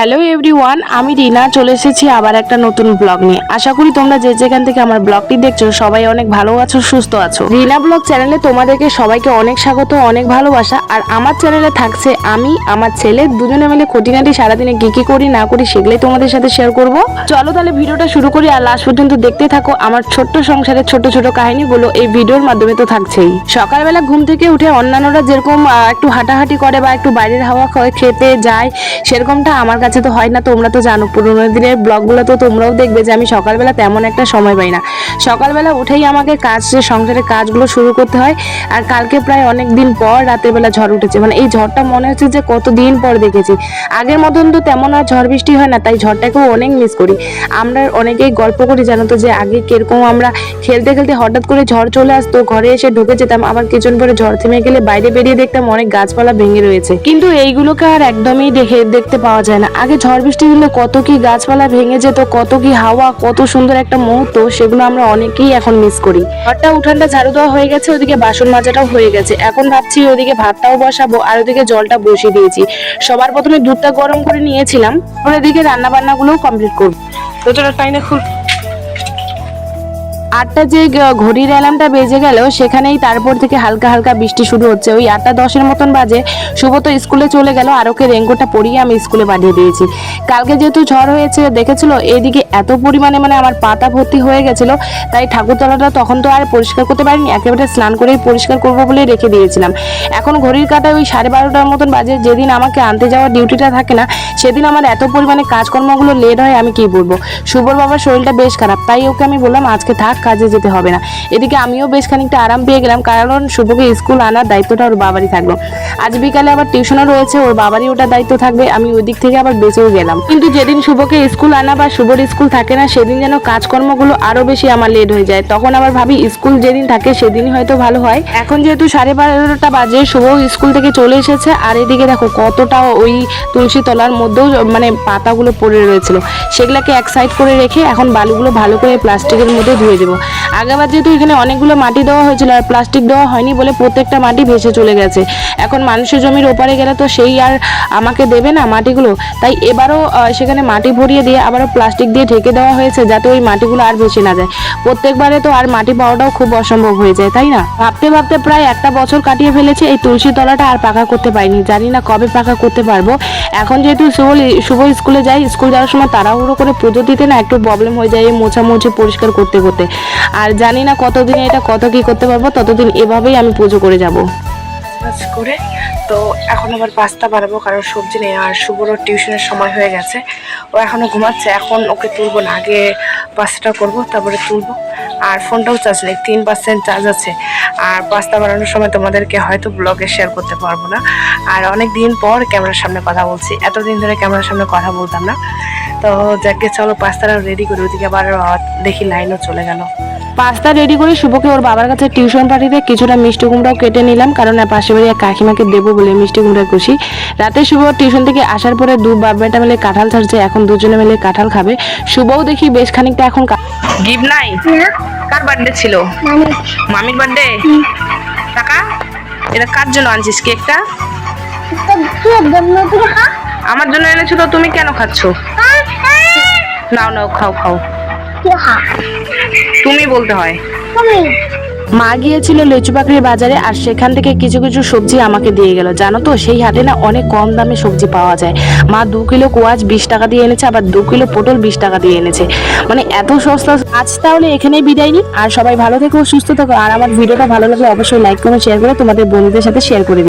Hello everyone, আমি রিনা, চলে এসেছি আবার একটা নতুন ব্লগ নিয়ে। আশা করি তোমরা যে যেখান থেকে আমার ব্লগটি দেখছ, সবাই অনেক ভালো আছো, সুস্থ আছো। রিনা ব্লগ চ্যানেলে তোমাদেরকে সবাইকে অনেক স্বাগত, অনেক ভালোবাসা, আর আমার চ্যানেলে থাকছে আমি, আমার ছেলে। দুজনে মিলে খুঁটিনাটি সারাদিনে কি কি করি, না করি, সেগুলোই তোমাদের সাথে শেয়ার করব। চলো তাহলে ভিডিওটা শুরু করি, আর লাস্ট পর্যন্ত দেখতে থাকো। আমার ছোট্ট সংসারের ছোট ছোট কাহিনীগুলো এই ভিডিওর মাধ্যমে তো থাকছেই। সকালবেলা ঘুম থেকে উঠে অন্যান্যরা যেরকম একটু হাঁটাহাঁটি করে বা একটু বাইরের হাওয়া খেতে যায়, সেরকমটা আমার কাছে তো হয় না, তোমরা তো জানো, পুরোনো দিনের ব্লগগুলো তো তোমরাও দেখবে যে আমি সকালবেলা তেমন একটা সময় পাই না। সকালবেলা উঠেই আমাকে কাজ, সংসারের কাজগুলো শুরু করতে হয়, আর কালকে প্রায় অনেক দিন পর রাতের বেলা ঝড় উঠেছে। মানে এই ঝড়টা মনে হচ্ছে যে কত দিন পর দেখেছি। আগের মতন তো তেমন আর ঝড় বৃষ্টি হয় না, তাই ঝড়টাকেও অনেক মিস করি। আমরা অনেকেই গল্প করি, জানো তো, যে আগে কীরকম আমরা খেলতে খেলতে হঠাৎ করে ঝড় চলে আসতো, ঘরে এসে ঢুকে যেতাম, আবার কিছুক্ষণ পরে ঝড় থেমে গেলে বাইরে বেরিয়ে দেখতাম অনেক গাছপালা ভেঙে রয়েছে। কিন্তু এইগুলোকে আর একদমই দেখে, দেখতে পাওয়া যায় না। আগে ঝড় বৃষ্টি হলে কত কি গাছপালা ভেঙে যেত, কত কি হাওয়া, কত সুন্দর একটা মুহূর্ত, সেগুলো আমরা অনেকেই এখন মিস করি। ঘরটা, উঠানটা ঝাড়ু দেওয়া হয়ে গেছে, ওদিকে বাসন মাজাটাও হয়ে গেছে। এখন ভাবছি ওদিকে ভাতটাও বসাবো আর ওদিকে জলটা বসিয়ে দিয়েছি। সবার প্রথমে দুধটা গরম করে নিয়েছিলাম ওদিকে রান্না বান্নাগুলোও কমপ্লিট করব। তোরা চলো টাইনে খুব আটটা যে ঘড়ির অ্যালার্মটা বেজে গেল, সেখানেই তারপর থেকে হালকা হালকা বৃষ্টি শুরু হচ্ছে। ওই আটটা দশের মতন বাজে শুভ তো স্কুলে চলে গেল, আর ওকে রেঙ্গুটা পরিয়ে আমি স্কুলে পাঠিয়ে দিয়েছি। কালকে যেহেতু ঝড় হয়েছে, দেখেছিল এইদিকে এত পরিমাণে মানে আমার পাতা ভর্তি হয়ে গেছিল, তাই ঠাকুরতলাটা তখন তো আর পরিষ্কার করতে পারিনি, একেবারে স্নান করেই পরিষ্কার করব বলে রেখে দিয়েছিলাম। এখন ঘড়ির কাটায় ওই সাড়ে বারোটার মতন বাজে, যেদিন আমাকে আনতে যাওয়ার ডিউটিটা থাকে না, সেদিন আমার এত পরিমাণে কাজকর্মগুলো লেট হয়, আমি কি বলব? শুভর বাবার শরীরটা বেশ খারাপ, তাই ওকে আমি বললাম, আজকে থাক কাজে যেতে হবে না। এদিকে আমিও বেশ খানিকটা আরাম পেয়ে গেলাম, কারণ শুভকে স্কুল আনার দায়িত্বটা ওর বাবারই থাকল। আজ বিকালে আবার টিউশনও রয়েছে, ওর বাবারই ওটা দায়িত্ব থাকবে, আমি ওই দিক থেকে আবার বেঁচেও গেলাম। কিন্তু যেদিন শুভকে স্কুল আনা বা শুভর স্কুল থাকে না, সেদিন যেন কাজকর্মগুলো আরও বেশি আমার লেট হয়ে যায়। তখন আবার ভাবি, স্কুল যেদিন থাকে সেদিনই হয়তো ভালো হয়। এখন যেহেতু সাড়ে বারোটা বাজে, শুভ স্কুল থেকে চলে এসেছে, আর এদিকে দেখো কতটা ওই তুলসী তলার মধ্যেও মানে পাতাগুলো পড়ে রয়েছিল। সেগুলোকে এক সাইড করে রেখে এখন বালুগুলো ভালো করে প্লাস্টিকের মধ্যে ধুয়ে দেবো। আগেবার যেহেতু এখানে অনেকগুলো মাটি দেওয়া হয়েছিল আর প্লাস্টিক দেওয়া হয়নি বলে প্রত্যেকটা মাটি ভেসে চলে গেছে। এখন মানুষের জমির ওপারে গেলে তো সেই আর আমাকে দেবে না মাটিগুলো। তাই এবারও সেখানে মাটি ভরিয়ে দিয়ে আবারও প্লাস্টিক দিয়ে ঢেকে দেওয়া হয়েছে যাতে ওই মাটিগুলো আর ভেসে না যায়। প্রত্যেকবারে তো আর মাটি পাওয়াটাও খুব অসম্ভব হয়ে যায়, তাই না? ভাবতে ভাবতে প্রায় একটা বছর কাটিয়ে ফেলেছে, এই তুলসী তলাটা আর পাকা করতে পারিনি। জানি না কবে পাকা করতে পারব। এখন যেহেতু শুভ শুভ স্কুলে যাই, স্কুল যাওয়ার সময় তাড়াহুড়ো করে পুজো দিতে না একটু প্রবলেম হয়ে যায় এই মোছামুছি পরিষ্কার করতে করতে। আর জানি না কতদিন এটা কত কি করতে পারব, ততদিন এভাবেই আমি পুজো করে যাব। করে, তো এখন আবার পাস্তা বানাবো, কারণ সবজি নেই, আর শুভরও টিউশনের সময় হয়ে গেছে। ও এখনও ঘুমাচ্ছে, এখন ওকে তুলবো না, আগে পাস্তাটা করব, তারপরে তুলবো। আর ফোনটাও চার্জ নেই, তিন পার্সেন্ট চার্জ আছে। আর পাস্তা বানানোর সময় তোমাদেরকে হয়তো ব্লগে শেয়ার করতে পারব না। আর অনেক দিন পর ক্যামেরার সামনে কথা বলছি, এতদিন ধরে ক্যামেরার সামনে কথা বলতাম না। তো যাকে চলো পাস্তাটা রেডি করি ওদিকে আবার দেখি লাইনও চলে গেল। পাস্তা রেডি করে শুভকে ওর বাবার কাছে টিউশন পাঠিয়ে দিয়ে কিছুটা মিষ্টি কুমড়াও কেটে নিলাম কারণ আর পাশে বাড়ি এক কাকিমাকে দেবো বলে মিষ্টি কুমড়া খুশি। রাতে শুভ টিউশন থেকে আসার পরে দু বাবাটা মিলে কাঁঠাল ছাড়ছে এখন দুজনে মিলে কাঁঠাল খাবে। শুভও দেখি বেশ খানিকটা এখন গিফট নাই? কার বার্থডে ছিল? মামির। বার্থডে টাকা এটা কার জন্য আনছিস কেকটা আমার জন্য এনেছো তো তুমি কেন খাচ্ছ? নাও নাও, খাও খাও। তুমি বলতে হয়। মা গিয়েছিল লিচু পাখির বাজারে আর সেখান থেকে কিছু কিছু সবজি আমাকে দিয়ে গেল। জানো তো, সেই হাটে না অনেক কম দামে সবজি পাওয়া যায়। মা দু কিলো কোয়াচ বিশ টাকা দিয়ে এনেছে, আবার দু কিলো পটল বিশ টাকা দিয়ে এনেছে। মানে এত সস্তা আজ তাহলে এখানেই বিদায় নিই। আর সবাই ভালো থেকো, সুস্থ থেকো। আর আমার ভিডিওটা ভালো লাগলে অবশ্যই লাইক করে শেয়ার করে। তোমাদের বন্ধুদের সাথে শেয়ার করে